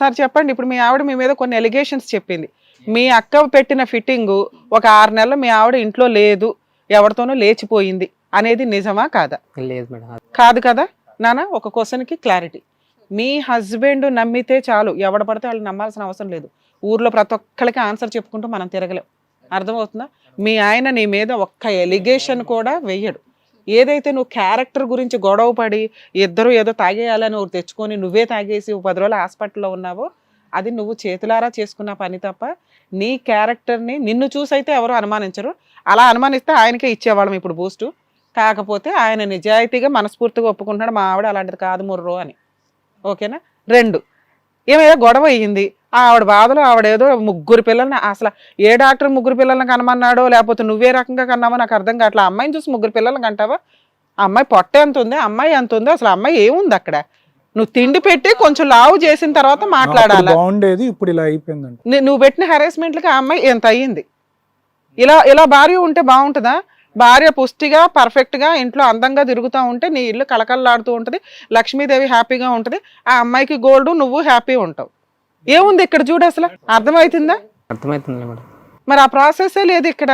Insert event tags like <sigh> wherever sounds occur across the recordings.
Sir చెప్పండి ఇప్పుడు మీ ఆవిడ మీ మీద కొన్ని ఎలిగేషన్స్ చెప్పింది. మీ అక్క పెట్టిన ఫిట్టింగ్ ఒక ఆరు నెలలు మీ ఆవిడ ఇంట్లో లేదు ఎవరితోనూ లేచిపోయింది అనేది నిజమా కాదా? లేదు మేడం. కాదు కదా? నాన్న ఒక క్వశ్చన్కి క్లారిటీ మీ హస్బెండ్ నమ్మితే చాలు ఎవడ పడితే వాళ్ళు నమ్మాల్సిన అవసరం లేదు. ఊర్లో ప్రతి ఒక్కరికి ఆన్సర్ చెప్పుకుంటూ మనం తిరగలేం. అర్థమవుతుందా? మీ ఆయన నీ మీద ఒక్క ఎలిగేషన్ కూడా వెయ్యడు ఏదైతే నువ్వు క్యారెక్టర్ గురించి గొడవ పడి ఇద్దరు ఏదో తాగేయాలని ఒకరు తెచ్చుకొని నువ్వే తాగేసి పది రోజులు హాస్పిటల్లో ఉన్నావో అది నువ్వు చేతులారా చేసుకున్న పని తప్ప నీ క్యారెక్టర్ని నిన్ను చూసైతే ఎవరు అనుమానించరు. అలా అనుమానిస్తే ఆయనకే ఇచ్చేవాళ్ళం ఇప్పుడు బూస్టు. కాకపోతే ఆయన నిజాయితీగా మనస్ఫూర్తిగా ఒప్పుకుంటున్నాడు మా ఆవిడ అలాంటిది కాదు ముర్రో అని. ఓకేనా? రెండు. ఏమైనా గొడవ అయ్యింది. ఆవిడ బాధలో ఆవిడ ఏదో ముగ్గురు పిల్లల్ని అసలు ఏ డాక్టర్ ముగ్గురు పిల్లల్ని కనమన్నాడో లేకపోతే నువ్వే రకంగా కన్నావో నాకు అర్థం కావట్లే. అమ్మాయిని చూసి ముగ్గురు పిల్లల్ని కంటావా? అమ్మాయి పొట్ట ఎంత ఉంది? అమ్మాయి ఎంత ఉంది? అసలు అమ్మాయి ఏముంది అక్కడ? నువ్వు తిండి పెట్టి కొంచెం లావు చేసిన తర్వాత మాట్లాడాలి? బాగుండేది ఇప్పుడు ఇలా అయిపోయిందంట. నీ- నువ్వు పెట్టిన హెరాస్మెంట్లకి ఆ అమ్మాయి ఎంత అయ్యింది? ఇలా ఇలా భార్య ఉంటే బాగుంటుందా? భార్య పుష్టిగా పర్ఫెక్ట్గా ఇంట్లో అందంగా తిరుగుతూ ఉంటే నీ ఇల్లు కలకలలాడుతూ ఉంటుంది లక్ష్మీదేవి హ్యాపీగా ఉంటుంది ఆ అమ్మాయికి గోల్డ్ నువ్వు హ్యాపీ ఉంటావు. ఏముంది ఇక్కడ చూడు అసలు? అర్థమవుతుందా అర్థమవుతుంది మేడం. మరి ఆ ప్రాసెసే లేదు ఇక్కడ.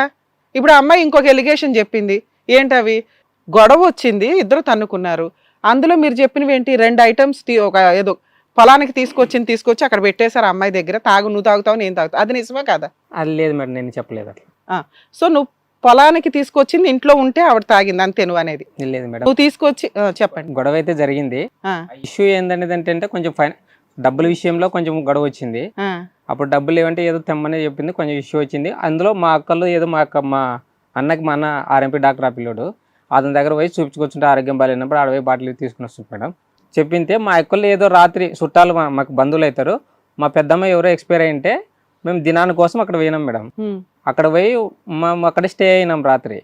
ఇప్పుడు అమ్మాయి ఇంకొక ఎలిగేషన్ చెప్పింది. ఏంటవి? గొడవ వచ్చింది ఇద్దరు తన్నుకున్నారు. అందులో మీరు చెప్పినవి ఏంటి? రెండు ఐటమ్స్ ఒక ఏదో పొలానికి తీసుకొచ్చింది తీసుకొచ్చి అక్కడ పెట్టేశారు అమ్మాయి దగ్గర. తాగు నువ్వు తాగుతావు నేను తాగుతావు అది నిజమే కదా? అది లేదు మేడం నేను చెప్పలేదు అట్లా. సో నువ్వు పొలానికి తీసుకొచ్చింది ఇంట్లో ఉంటే ఆవిడ తాగింది అంతే నువ్వు అనేది. లేదు మేడం. నువ్వు తీసుకొచ్చి చెప్పండి. గొడవ అయితే జరిగింది ఇష్యూ ఏందనేది అంటే కొంచెం ఫైన్ డబ్బుల విషయంలో కొంచెం గొడవ వచ్చింది. అప్పుడు డబ్బులు ఏమంటే ఏదో తెమ్మని చెప్పింది కొంచెం ఇష్యూ వచ్చింది. అందులో మా అక్కలు ఏదో మా అక్క మా అన్నకి మా అన్న ఆర్ఎంపీ డాక్టర్ ఆ పిల్లోడు అతని దగ్గర పోయి చూపించుకొచ్చుంటే ఆరోగ్యం బాగాలేనప్పుడు ఆడ పోయి బాటిల్ తీసుకుని వస్తుంది మేడం. చెప్పింటే మా అక్కలు ఏదో రాత్రి చుట్టాలు మాకు బంధువులు అవుతారు. మా పెద్దమ్మ ఎవరో ఎక్స్పైర్ అయింటే మేము దినాని కోసం అక్కడ పోయినాం మేడం. అక్కడ పోయి మా అక్కడ స్టే అయినాం రాత్రి.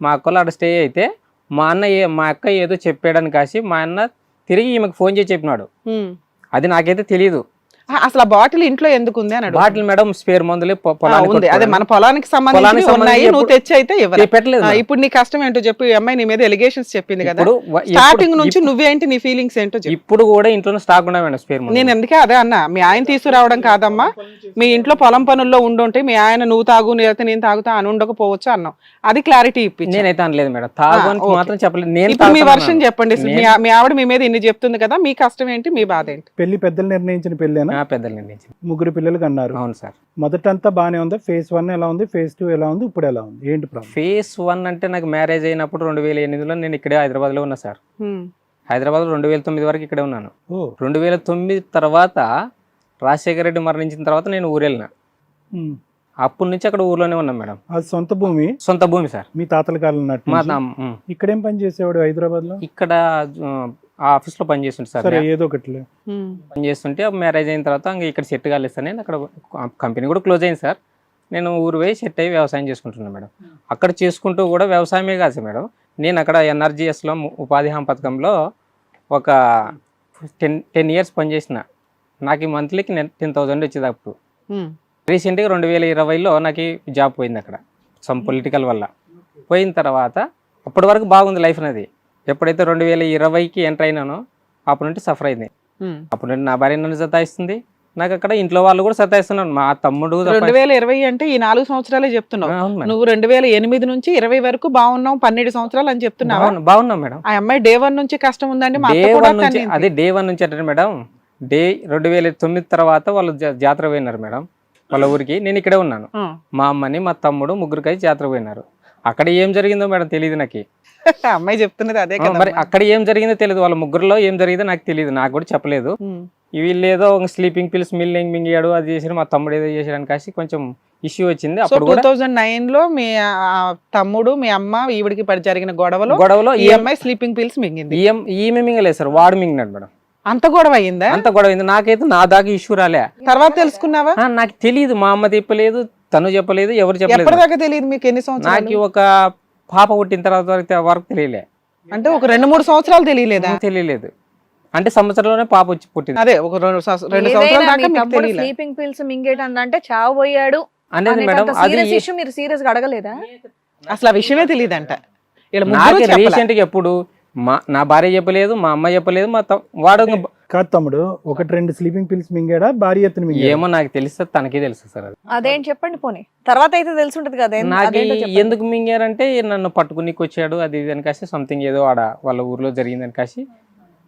మా అక్కలు అక్కడ స్టే అయితే మా అన్న ఏ మా అక్క ఏదో చెప్పాడని కాసి మా అన్న తిరిగి ఈమెకు ఫోన్ చేసి చెప్పినాడు. అది నాకైతే తెలియదు అసలు ఆ బాటిల్ ఇంట్లో ఎందుకు ఉంది అని బాటిల్ మేడం స్పేర్ మందులే ఉంది. అదే మన పొలానికి సంబంధించి ఉన్నాయి. నువ్వు తెచ్చి అయితే. పెట్టలేదు. ఇప్పుడు నీ కష్టం ఏంటో చెప్పు. ఈ అమ్మాయి నీ మీద ఎలిగేషన్స్ చెప్పింది కదా. స్టార్టింగ్ నుంచి నువ్వేంటి నీ ఫీలింగ్స్ ఏంటో చెప్పు. ఇప్పుడు కూడా ఇంట్లో స్టాక్ ఉన్నాయి మేడం స్పేర్ నేను ఎందుకే అదే అన్నా? మీ ఆయన తీసుకురావడం కాదమ్మా. మీ ఇంట్లో పొలం పనుల్లో ఉండుంటే మీ ఆయన నువ్వు తాగు లేకపోతే నేను తాగుతా అని ఉండకపోవచ్చు అన్నాం అది క్లారిటీ ఇప్పించి. నేనైతే అనలేదు మేడం. ఓకే. మాత్రం చెప్పలేదు. నేను ఇప్పుడు మీ. వర్షం చెప్పండి. మీ ఆవిడ మీ మీద ఇన్ని చెప్తుంది కదా మీ కష్టం ఏంటి మీ బాధ ఏంటి? పెళ్ళి పెద్దలు నిర్ణయించిన పెళ్ళేనా? పెద్దలు నిర్ణయించింది ముగ్గురు పిల్లలకి అన్నారు అవును సార్. మొదటంతా బానే ఉంది. ఫేజ్ వన్ ఎలా ఉంది? ఫేజ్ టూ ఎలా ఉంది? ఇప్పుడు ఎలా ఉంది? ఏంటి ప్రాబ్లం? ఫేస్ వన్ అంటే నాకు మ్యారేజ్ అయినప్పుడు రెండు వేల ఎనిమిదిలో నేను ఇక్కడే హైదరాబాద్లో ఉన్నా సార్. హ్మ్. హైదరాబాద్లో రెండు వేల తొమ్మిది వరకు ఇక్కడే ఉన్నాను. ఓ. రెండు వేల తొమ్మిది తర్వాత రాజశేఖర రెడ్డి మరణించిన తర్వాత నేను ఊరు వెళ్ళిన ఉమ్. అప్పటి నుంచి అక్కడ ఊర్లోనే ఉన్నాం మేడం. అది సొంత భూమి? సొంత భూమి సార్. మీ తాతల కాలం నాటి మా నుంచి. తాం- ఉమ్. ఇక్కడేం పని చేసేవాడు హైదరాబాద్లో ఇక్కడ ఆ ఆఫీస్లో పని చేస్తుంటే సార్ సరే ఏదో ఒకటిలే. హ్మ్. పని చేస్తుంటే మ్యారేజ్ అయిన తర్వాత ఇంకా ఇక్కడ సెట్ కాలేదు సార్ నేను. అక్కడ కంపెనీ కూడా క్లోజ్ అయింది సార్. నేను ఊరు పోయి సెట్ అయ్యి వ్యవసాయం చేసుకుంటున్నాను మేడం. అక్కడ చేసుకుంటూ కూడా వ్యవసాయమే కాదు సార్ మేడం. నేను అక్కడ ఎన్ఆర్జిఎస్లో ఉపాధి హామీ పథకంలో ఒక టెన్ టెన్ ఇయర్స్ పనిచేసిన నాకు ఈ మంత్లీకి టెన్ థౌజండ్ వచ్చేది అప్పుడు హ్మ్. రీసెంట్గా రెండు వేల ఇరవైలో నాకు ఈ జాబ్ పోయింది అక్కడ. సమ్ పొలిటికల్ వల్ల. పోయిన తర్వాత అప్పటి వరకు బాగుంది లైఫ్ అనేది. ఎప్పుడైతే రెండు వేల ఇరవైకి ఎంటర్ అయినానో అప్పటి నుండి సఫర్ అయింది. అప్పుడు నా భార్య నన్ను సతాయిస్తుంది. నాకు అక్కడ ఇంట్లో వాళ్ళు కూడా సతాయిస్తున్నారు. మా తమ్ముడు రెండు వేల ఇరవై అంటే ఈ నాలుగు సంవత్సరాలే చెప్తున్నావు. నువ్వు రెండు వేల ఎనిమిది నుంచి ఇరవై వరకు బాగున్నావు పన్నెండు సంవత్సరాలు అని చెప్తున్నావా? బాగున్నా- మేడం. ఆ అమ్మాయి డే వన్ నుంచి కష్టం ఉందండి మా డే వన్ నుంచి. అదే డే వన్ నుంచి అంటే మేడం. డే రెండు వేల తొమ్మిది తర్వాత వాళ్ళు జాతర పోయినారు మేడం. వాళ్ళ ఊరికి. నేను ఇక్కడే ఉన్నాను. మా అమ్మని మా తమ్ముడు ముగ్గురు కలిసి జాతర పోయినారు. అక్కడ ఏం జరిగిందో మేడం తెలియదు నాకు. <laughs> అమ్మాయి చెప్తున్నది అదే కదా మరి అక్కడ ఏం జరిగిందో తెలియదు వాళ్ళ ముగ్గురులో ఏం జరిగిందో నాకు తెలియదు నాకు కూడా చెప్పలేదు. హ్మ్. వీళ్ళు ఏదో స్లీపింగ్ పిల్స్ మిల్లింగ్ మింగాడు అది చేసి మా తమ్ముడు ఏదో చేసాడని కాసి కొంచెం ఇష్యూ వచ్చింది. అప్పుడు టూ థౌజండ్ నైన్లో మీ తమ్ముడు మీ అమ్మ ఈవిడికి పడి జరిగిన గొడవలో గొడవలో ఈ అమ్మాయి స్లీపింగ్ పిల్స్ మింగింది. ఈమె మింగలేదు సార్. వాడు మింగినాడు మేడం. అంత గొడవ అయిందా? అంత గొడవ అయింది. నాకైతే నా దాకా ఇష్యూ రాలే. తర్వాత తెలుసుకున్నావా? నాకు తెలియదు మా అమ్మ చెప్పలేదు తను చెప్పలేదు ఎవరు చెప్పలేదు. తెలియదు మీకు ఎన్ని నాకు సంవత్సరాలు ఒక పాప పుట్టిన తర్వాత వరకు వరకు తెలియలే. అంటే ఒక రెండు మూడు సంవత్సరాలు తెలియలేదా? తెలియలేదు. అంటే సంవత్సరంలోనే పాప వచ్చి పుట్టింది. అదే ఒక రెండు సంవత్స- రెండు సంవత్సరాల స్లీపింగ్ పిల్స్ మింగేటంటే అంటే చావు పోయాడు. అనేది మేడం అది సీరియస్ ఇష్యూ మీరు సీరియస్గా అడగలేదా? అసలు ఆ విషయమే తెలియదంట. నాకే. రీసెంట్గా ఎప్పుడు మా నా భార్య చెప్పలేదు మా అమ్మ చెప్పలేదు మా త- వాడు కాదు తమ్ముడు ఒకటి రెండు స్లీపింగ్ పిల్స్ మింగాడా భారీ ఎత్తున మింగాడా? ఏమో నాకు తెలిస్తే తనకే తెలుసు సార్ అది. అదేం చెప్పండి పోనీ. తర్వాత అయితే తెలిసి ఉంటది కదా ఏం- నాకు అదేంటో చెప్పండి. ఎందుకు మింగారంటే నన్ను పట్టుకునికి వచ్చాడు అది ఇది అని కాసి సంథింగ్ ఏదో ఆడ వాళ్ళ ఊర్లో జరిగిందని కాసి.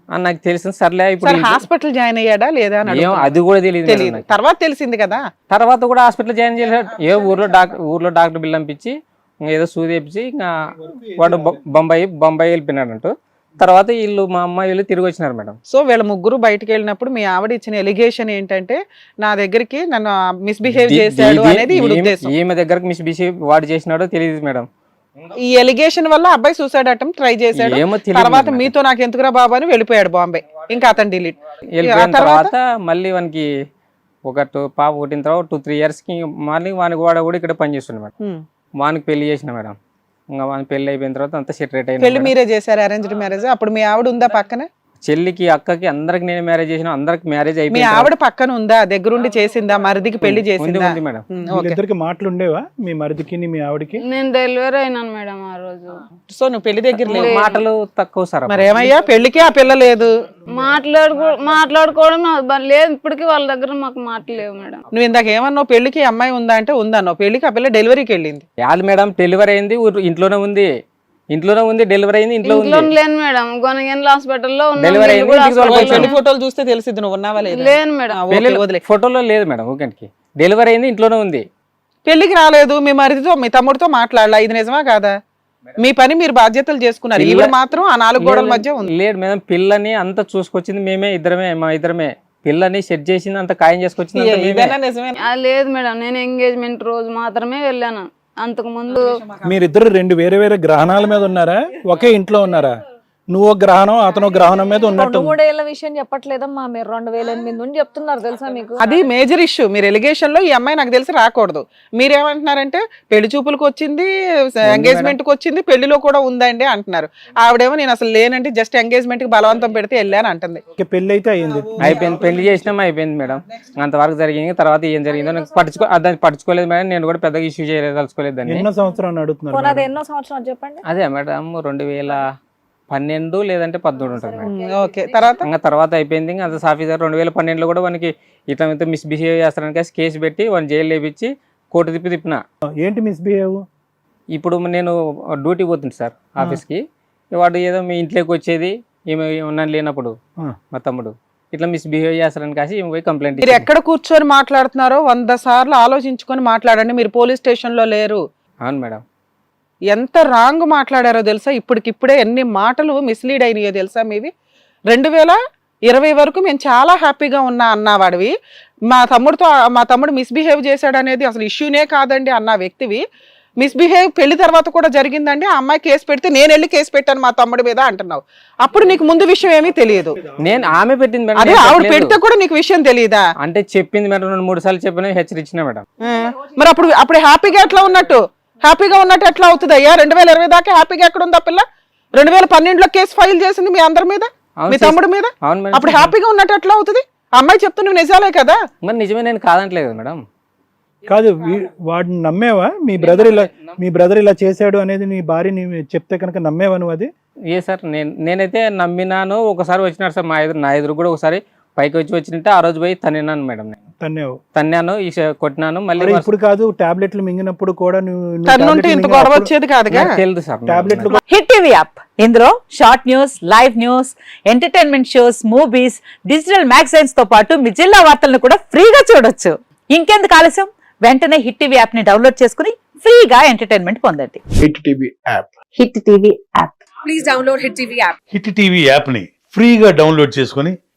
అని నాకు తెలిసింది సర్లే ఇప్పుడు సార్ హాస్పిటల్ జాయిన్ అయ్యాడా లేదా అని ఏం అడుగుతున్నా. అది కూడా తెలియదు మేడం తెలియదు నాకు. తర్వాత తెలిసింది కదా. తర్వాత కూడా హాస్పిటల్ జాయిన్ చేశాడు. ఏ ఊర్లో డాక్టర్ ఊర్లో డాక్టర్ బిల్ పంపించి ఇంకా ఏదో సూది వేపించి ఇంకా వాడు బొ- బొంబాయి బొంబాయి వెళ్ళిపోయినాడంటూ. తర్వాత వీళ్ళు మా అమ్మాయి వీళ్ళు తిరిగి వచ్చినారు మేడం. సో వీళ్ళ ముగ్గురు బయటకు వెళ్ళినప్పుడు మీ ఆవిడ ఇచ్చిన ఎలిగేషన్ ఏంటంటే నా దగ్గరికి నన్ను మిస్బిహేవ్ చేశాడు అనేది ఈవిడ ఈమె- ఉద్దేశం. ఈమె దగ్గరకు మిస్ బిసి వాడు చేసినాడో తెలియదు మేడం. ఈ ఎలిగేషన్ వల్ల అబ్బాయి సూసైడ్ అటెంప్ట్ ట్రై చేశాడు. తర్వాత. మీతో నాకు ఎందుకురా బాబు అని వెళ్ళిపోయాడు బాంబే. ఇంకా అతను డిలీట్ తర్వాత? మళ్ళీ వానికి ఒక టూ పాప పుట్టిన తర్వాత టూ త్రీ ఇయర్స్కి మళ్ళీ వానికి వాడు కూడా ఇక్కడ పని చేస్తుండే మేడం. వానికి పెళ్ళి చేసిన మేడం. ఇంకా పెళ్ళి అయిపోయిన తర్వాత అంతా సెటరేట్ పెళ్ళి అయిన మీరే చేశారు అరేంజ్డ్ మ్యారేజ్ అప్పుడు మీ ఆవిడ ఉందా పక్కన? చెల్లికి అక్కకి అందరికి నేను మ్యారేజ్ చేసిన అందరికి మ్యారేజ్ మీ అయిపోయింది ఆవిడ పక్కన ఉందా? దగ్గరుండి చేసిందా? మరిదికి పెళ్ళి చేసిందా? ఉంది మేడం. ఉమ్, ఓకే. వీళ్ళిద్దరికి మాటలు ఉండేవా మీ మరిదికి మీ ఆవిడకి? నేను డెలివరీ అయినాను మేడం ఆ రోజు. సో నువ్వు పెళ్ళి దగ్గర లేవు. మాటలు తక్కువ సార్ మరి ఏమయ్యా పెళ్ళికి ఆ పిల్ల లేదు. మాట్లాడుకో మాట్లాడుకోవడం బ- లేదు. ఇప్పటికీ వాళ్ళ దగ్గర మాకు మాటలు లేవు మేడం. నువ్వు ఇందాక ఏమన్నావు? పెళ్ళికి అమ్మాయి ఉందా అంటే ఉందన్నావు. పెళ్ళికి ఆ పిల్ల డెలివరీకి వెళ్ళింది. యాదు మేడం డెలివరీ అయింది. ఊరు- ఇంట్లోనే ఉంది. ఇంట్లోనే ఉంది డెలివరీ అయింది ఇంట్లో ఉంది. లేను మేడం. గొనగెండ్ల హాస్పిటల్లో. డెలివరీ అయింది. ఫోటోలు చూస్తే తెలిసిద్ది నువ్వు ఉన్నావా లేదా? లేను మేడం. ఓకే, వదిలే. ఫోటోలో లేదు మేడం ఊకంటికి డెలివరీ అయింది ఇంట్లోనే ఉంది. పెళ్ళికి రాలేదు మీ మరిదితో మీ తమ్ముడితో మాట్లాడలా ఇది నిజమా కాదా? మీ పని మీరు బాధ్యతలు చేసుకున్నారు ఈవిడ మాత్రం ఆ నాలుగు గోడల మధ్య ఉంది. లేదు మేడం పిల్లని అంత చూసుకొచ్చింది మేమే ఇద్దరమే మా ఇద్దరమే. పిల్లని సెట్ చేసింది అంత ఖాయం చేసుకొచ్చింది లేదు మేడం నేను ఎంగేజ్మెంట్ రోజు మాత్రమే వెళ్ళాను. అంతకుముందు మీరిద్దరు రెండు వేరే వేరే గ్రహణాల మీద ఉన్నారా? ఒకే ఇంట్లో ఉన్నారా? నువ్వు గ్రహణం అతను గ్రహణం మీద ఉన్నట్టు. మూడేళ్ళ విషయం చెప్పట్లేదమ్మా మీరు. రెండు వేల ఎనిమిది నుండి చెప్తున్నారు తెలుసా మీకు? అది మేజర్ ఇష్యూ. మీరు ఎలిగేషన్లో ఈ అమ్మాయి నాకు తెలిసి రాకూడదు. మీరేమంటున్నారంటే పెళ్ళి చూపులకు వచ్చింది ఎంగేజ్మెంట్కి వచ్చింది పెళ్ళిలో కూడా ఉందండి అంటున్నారు. ఆవిడేమో నేను అసలు లేనంటే జస్ట్ ఎంగేజ్మెంట్కి బలవంతం పెడితే వెళ్ళాను అంటుంది. పెళ్ళి అయితే అయింది అయిపోయింది. పెళ్ళి చేసినాం అయిపోయింది మేడం. అంతవరకు జరిగింది. తర్వాత ఏం జరిగిందో నాకు పట్టించుకో ఆ దాన్ని పట్టించుకోలేదు మేడం. నేను కూడా పెద్దగా ఇష్యూ చేయలేదు తలుచుకోలేదు ఎన్నో సంవత్సరాలు మేడం. ఎన్నో సంవత్సరాలు చెప్పండి. అదే మేడం రెండు వేల పన్నెండు లేదంటే పదమూడు ఉంటుంది మేడం. ఓకే తర్వాత? ఇంకా తర్వాత అయిపోయింది. ఇంకా అంత ఆఫీసర్ రెండు వేల పన్నెండులో కూడా వానికి ఇట్లా ఇంత మిస్బిహేవ్ చేస్తారని కలిసి కేసు పెట్టి వాడిని జైలు వేపించి కోర్టు తిప్పి తిప్పిన. ఏంటి మిస్బిహేవ్ ఇప్పుడు నేను డ్యూటీ పోతుంది సార్ ఆఫీస్కి. వాడు ఏదో మీ ఇంట్లోకి వచ్చేది ఈమె ఉన్నాను లేనప్పుడు. మా తమ్ముడు. ఇట్లా మిస్బిహేవ్ చేస్తారని కాసి ఈమె పోయి కంప్లైంట్ మీరు ఎక్కడ కూర్చొని మాట్లాడుతున్నారో వంద సార్లు ఆలోచించుకొని మాట్లాడండి. మీరు పోలీస్ స్టేషన్లో లేరు. అవును మేడం. ఎంత రాంగ్ మాట్లాడారో తెలుసా? ఇప్పటికిప్పుడే ఎన్ని మాటలు మిస్లీడ్ అయినాయో తెలుసా? మీవి రెండు వేల ఇరవై వరకు మేము చాలా హ్యాపీగా ఉన్నా అన్నవాడివి. మా తమ్ముడితో మా తమ్ముడు మిస్బిహేవ్ చేశాడు అనేది అసలు ఇష్యూనే కాదండి అన్న వ్యక్తివి. మిస్బిహేవ్ పెళ్ళి తర్వాత కూడా జరిగిందండి. ఆ అమ్మాయి కేసు పెడితే నేను వెళ్ళి కేసు పెట్టాను మా తమ్ముడి మీద అంటున్నావు. అప్పుడు నీకు ముందు విషయం ఏమీ తెలియదు. నేను ఆమె పెట్టింది అదే ఆవిడ. పెడితే కూడా నీకు విషయం తెలియదా అంటే చెప్పింది మేడం రెండు మూడు సార్లు చెప్పిన హెచ్చరించిన మేడం. మరి అప్పుడు అప్పుడు హ్యాపీగా ఎట్లా ఉన్నట్టు? హ్యాపీగా ఉన్నట్టు ఎట్లా అవుతుంది అయ్యా రెండు వేల ఇరవై దాకా హ్యాపీగా ఎక్కడ ఉందా పిల్ల? రెండు వేల పన్నెండులో కేసు ఫైల్ చేసింది మీ అందరి మీద? మీ తమ్ముడి మీద? అప్పుడు హ్యాపీగా ఉన్నట్టు ఎట్లా అవుతుంది? అమ్మాయి చెప్తున్నవి నిజాలే కదా? మరి నిజమే నేను కాదంటలేదు మేడం. కాదు వాడిని నమ్మేవా? మీ బ్రదర్ ఇలా మీ బ్రదర్ ఇలా చేశాడు అనేది నీ భార్య నీ చెప్తే కనుక నమ్మేవా నువ్వు అది? ఏ సార్ నేను నేనైతే నమ్మినాను. ఒకసారి వచ్చినాడు సార్ మా ఎదురు నా ఎదురు కూడా ఒకసారి పైకి వచ్చి వచ్చినట్టే ఆ రోజు పోయి తన్నాను మేడం నేను. తన్నేవు. తన్నాను ఈ కొట్టినాను మళ్ళీ మరి ఇప్పుడు కాదు టాబ్లెట్లు మింగినప్పుడు కూడా నువ్వు నువ్వు తన్నుంటే ఇంత మింగినప్పుడు గొడవ వచ్చేది కాదుగా? నాకు తెలియదు సార్ టాబ్లెట్లు హిట్ టీవీ యాప్. ఇందులో short news live news entertainment shows movies digital మ్యాగజైన్స్తో పాటు మీ జిల్లా వార్తలను కూడా ఫ్రీగా చూడొచ్చు. ఇంకెందుకు ఆలస్యం? వెంటనే హిట్ టీవీ యాప్ని డౌన్లోడ్ చేసుకుని ఫ్రీగా ఎంటర్టైన్మెంట్ పొందండి. Hit TV app. Hit TV app. Hit TV యాప్ని ఫ్రీగా డౌన్లోడ్ చేసుకొని